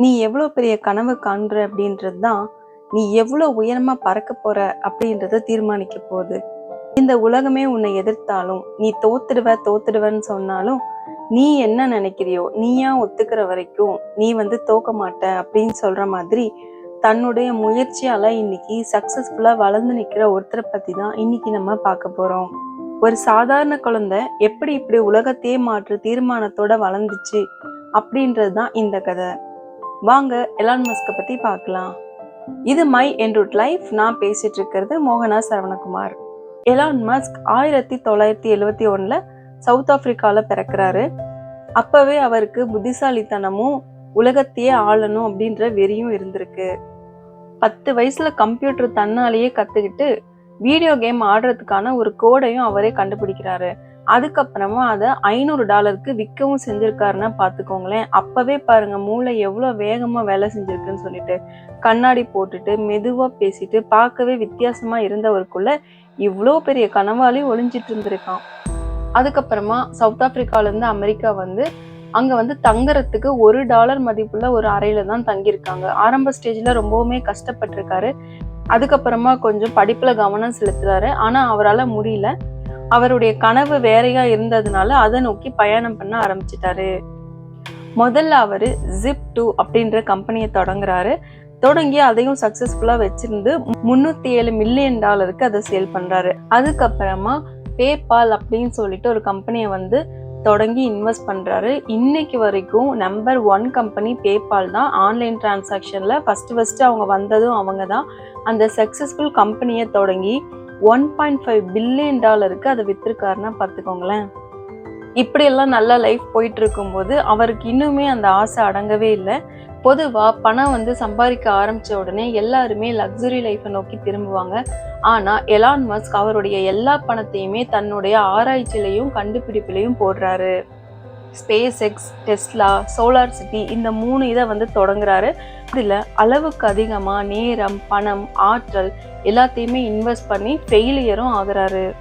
நீ எவ்வளோ பெரிய கனவு காண்ற அப்படின்றது தான் நீ எவ்வளோ உயரமா பறக்க போற அப்படின்றத தீர்மானிக்க போகுது. இந்த உலகமே உன்னை எதிர்த்தாலும் நீ தோத்துடுவ தோத்துடுவன்னு சொன்னாலும் நீ என்ன நினைக்கிறியோ நீயா ஒத்துக்கிற வரைக்கும் நீ வந்து தோக்க மாட்ட அப்படின்னு சொல்ற மாதிரி தன்னுடைய முயற்சியால இன்னைக்கு சக்சஸ்ஃபுல்லா வளர்ந்து நிக்கிற ஒருத்தரை பத்தி தான் இன்னைக்கு நம்ம பார்க்க போறோம். ஒரு சாதாரண குழந்தை எப்படி இப்படி உலகத்தையே மாற்று தீர்மானத்தோட வளர்ந்துச்சு அப்படின்றது தான் இந்த கதை. வாங்க எலான் மஸ்கை பற்றி பார்க்கலாம். இது மை என்ரூட் லைஃப் நான் பேசிட்டு இருக்கிறது மோகனா சரவணகுமார். எலான் மஸ்க் ஆயிரத்தி தொள்ளாயிரத்தி எழுவத்தி ஒன்றில் சவுத் ஆஃப்ரிக்காவில் பிறக்கிறாரு. அப்போவே அவருக்கு புத்திசாலித்தனமும் உலகத்தையே ஆளணும் அப்படின்ற வெறியும் இருந்திருக்கு. பத்து வயசில் கம்ப்யூட்டர் தன்னாலேயே கற்றுக்கிட்டு வீடியோ கேம் ஆடுறதுக்கான ஒரு கோடையும் அவரே கண்டுபிடிக்கிறாரு. அதுக்கப்புறமா அதை ஐநூறு டாலருக்கு விற்கவும் செஞ்சுருக்காருன்னா பார்த்துக்கோங்களேன். அப்போவே பாருங்க மூளை எவ்வளோ வேகமா வேலை செஞ்சுருக்குன்னு சொல்லிட்டு கண்ணாடி போட்டுட்டு மெதுவா பேசிட்டு பார்க்கவே வித்தியாசமா இருந்தவருக்குள்ள இவ்வளோ பெரிய கனவாளி ஒளிஞ்சிட்டு இருந்திருக்கான். அதுக்கப்புறமா சவுத் ஆப்பிரிக்கால இருந்து அமெரிக்கா வந்து அங்க வந்து தங்குறதுக்கு ஒரு டாலர் மதிப்புள்ள ஒரு அறையில தான் தங்கியிருக்காங்க. ஆரம்ப ஸ்டேஜ்ல ரொம்பவுமே கஷ்டப்பட்டிருக்காரு. அதுக்கப்புறமா கொஞ்சம் படிப்புல கவனம் செலுத்துறாரு. ஆனா அவரால் முடியல. அவருடைய கனவு வேறையா இருந்ததுனால அதை நோக்கி பயணம் பண்ண ஆரம்பிச்சிட்டாரு. முதல்ல அவரு ஜிப் டூ அப்படின்ற கம்பெனியை தொடங்குறாரு. தொடங்கி அதையும் சக்சஸ்ஃபுல்லா வச்சிருந்து முன்னூத்தி ஏழு மில்லியன் டாலருக்கு அதை சேல் பண்றாரு. அதுக்கப்புறமா பேபால் அப்படின்னு சொல்லிட்டு ஒரு கம்பெனியை வந்து தொடங்கி இன்வெஸ்ட் பண்ணுறாரு இன்னைக்கு வரைக்கும் நம்பர் ஒன் கம்பெனி பேபால் தான் ஆன்லைன் டிரான்சாக்ஷனில் ஃபஸ்ட்டு ஃபஸ்ட்டு அவங்க வந்ததும் அவங்க தான் அந்த சக்ஸஸ்ஃபுல் கம்பெனியை தொடங்கி ஒன் பாயிண்ட் ஃபைவ் பில்லியன் டாலருக்கு அதை விற்றுருக்காருன்னா பார்த்துக்கோங்களேன். இப்படியெல்லாம் நல்ல லைஃப் போயிட்டு இருக்கும்போது அவருக்கு இன்னுமே அந்த ஆசை அடங்கவே இல்லை. பொதுவாக பணம் வந்து சம்பாதிக்க ஆரம்பித்த உடனே எல்லாருமே லக்ஸுரி லைஃப்பை நோக்கி திரும்புவாங்க. ஆனால் எலான் மஸ்க் அவருடைய எல்லா பணத்தையுமே தன்னுடைய ஆராய்ச்சியிலையும் கண்டுபிடிப்பிலையும் போடுறாரு. Space X Tesla solar city இந்த மூணு இதை வந்து தொடங்குறாரு. இதில் அளவுக்கு அதிகமாக நேரம் பணம் ஆற்றல் எல்லாத்தையுமே இன்வெஸ்ட் பண்ணி ஃபெயிலியரும் ஆகுறாரு.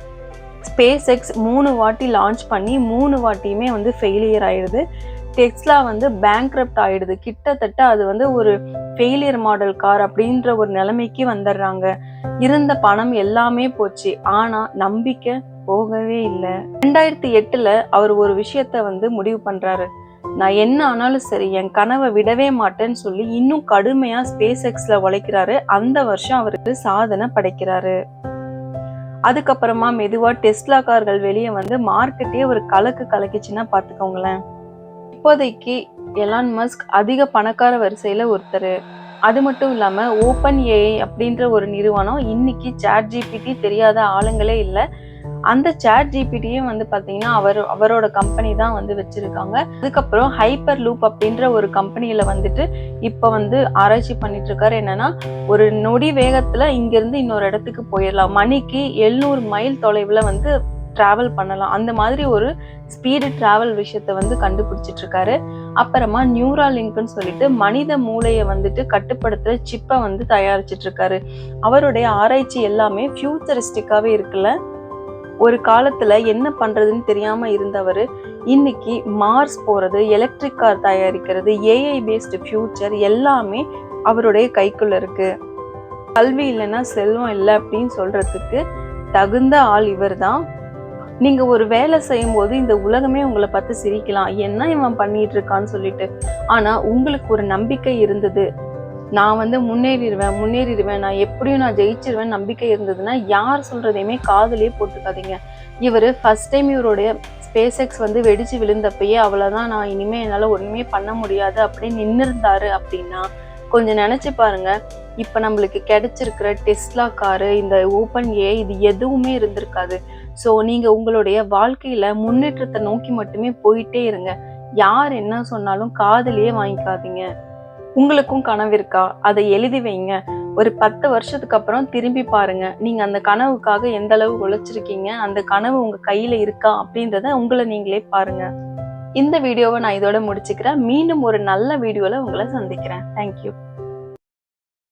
ஸ்பேஸ் எக்ஸ் மூணு வாட்டி லான்ச் பண்ணி மூணு வாட்டியுமே வந்து ஃபெயிலியர் ஆயிடுது. டெஸ்லா வந்து பேங்க்ரப்ட் ஆயிடுது. கிட்டத்தட்ட அது வந்து ஒரு ஃபெயிலியர் மாடல் கார் அப்படின்ற ஒரு நிலைமைக்கு வந்துடுறாங்க. இருந்த பணம் எல்லாமே போச்சு. ஆனால் நம்பிக்கை போகவே இல்லை. ரெண்டாயிரத்தி எட்டுல அவர் ஒரு விஷயத்த வந்து முடிவு பண்றாரு. நான் என்ன ஆனாலும் சரி என் கனவை விடவே மாட்டேன்னு சொல்லி இன்னும் கடுமையா ஸ்பேஸ் எக்ஸ்ல உழைக்கிறாரு. அந்த வருஷம் அவருக்கு சாதனை படைக்கிறாரு. அதுக்கப்புறமா மெதுவா டெஸ்லா கார்கள் வெளியே வந்து மார்க்கெட்டே ஒரு கலக்கு கலக்கிச்சுன்னா பாத்துக்கோங்களேன் இப்போதைக்கு எலான் மஸ்க் அதிக பணக்கார வரிசையில ஒருத்தர். அது மட்டும் இல்லாம ஓப்பன் ஏஐ அப்படின்ற ஒரு நிறுவனம் இன்னைக்கு சாட் ஜிபிடி தெரியாத ஆளுங்களே இல்லை. அந்த சேட் ஜிபிடியும் வந்து பார்த்தீங்கன்னா அவர் அவரோட கம்பெனி தான் வந்து வச்சிருக்காங்க. அதுக்கப்புறம் ஹைப்பர் லூப் அப்படின்ற ஒரு கம்பெனியில வந்துட்டு இப்போ வந்து ஆராய்ச்சி பண்ணிட்டு இருக்காரு என்னன்னா ஒரு நொடி வேகத்துல இங்கிருந்து இன்னொரு இடத்துக்கு போயிடலாம் மணிக்கு எழுநூறு மைல் தொலைவில் வந்து டிராவல் பண்ணலாம். அந்த மாதிரி ஒரு ஸ்பீடு டிராவல் விஷயத்தை வந்து கண்டுபிடிச்சிட்டு இருக்காரு அப்புறமா நியூரா லிங்க்னு சொல்லிட்டு மனித மூளையை வந்துட்டு கட்டுப்படுத்துற சிப்பை வந்து தயாரிச்சிட்டு இருக்காரு அவருடைய ஆராய்ச்சி எல்லாமே ஃபியூச்சரிஸ்டிக்காவே இருக்குல்ல? ஒரு காலத்துல என்ன பண்றதுன்னு தெரியாம இருந்தவர் இன்னைக்கு மார்ஸ் போறது எலக்ட்ரிக் கார் தயாரிக்கிறது ஏஐ பேஸ்டு ஃபியூச்சர் எல்லாமே அவருடைய கைக்குள்ள இருக்கு. கல்வி இல்லைன்னா செல்வம் இல்லை அப்படின்னு சொல்றதுக்கு தகுந்த ஆள் இவர் தான் நீங்க ஒரு வேலை செய்யும் போது இந்த உலகமே உங்களை பார்த்து சிரிக்கலாம். என்ன இவன் பண்ணிட்டு இருக்கான்னு சொல்லிட்டு. ஆனா உங்களுக்கு ஒரு நம்பிக்கை இருந்தது. நான் வந்து முன்னேறிடுவேன் முன்னேறிடுவேன். நான் எப்படியும் நான் ஜெயிச்சிருவேன் நம்பிக்கை இருந்ததுன்னா யார் சொல்கிறதையுமே காதலே போட்டுக்காதீங்க. இவர் ஃபர்ஸ்ட் டைம் இவருடைய ஸ்பேஸ் எக்ஸ் வந்து வெடிச்சு விழுந்தப்பயே அவ்வளோதான் நான் இனிமேல் என்னால் ஒன்றுமே பண்ண முடியாது அப்படின்னு நின்றுருந்தாரு அப்படின்னா கொஞ்சம் நினச்சி பாருங்க. இப்போ நம்மளுக்கு கிடைச்சிருக்கிற டெஸ்லா காரு இந்த ஓப்பன் ஏ இது எதுவுமே இருந்திருக்காது. ஸோ நீங்கள் உங்களுடைய வாழ்க்கையில் முன்னேற்றத்தை நோக்கி மட்டுமே போயிட்டே இருங்க. யார் என்ன சொன்னாலும் காதலியே வாங்கிக்காதீங்க. உங்களுக்கும் கனவு இருக்கா? அதை எழுதி வைங்க. ஒரு பத்து வருஷத்துக்கு அப்புறம் திரும்பி பாருங்க. நீங்க அந்த கனவுக்காக எந்த அளவு உழைச்சிருக்கீங்க? அந்த கனவு உங்க கையில இருக்கா? அப்படின்றத உங்களை நீங்களே பாருங்க. இந்த வீடியோவை நான் இதோட முடிச்சுக்கிறேன். மீண்டும் ஒரு நல்ல வீடியோல உங்களை சந்திக்கிறேன். தேங்க்யூ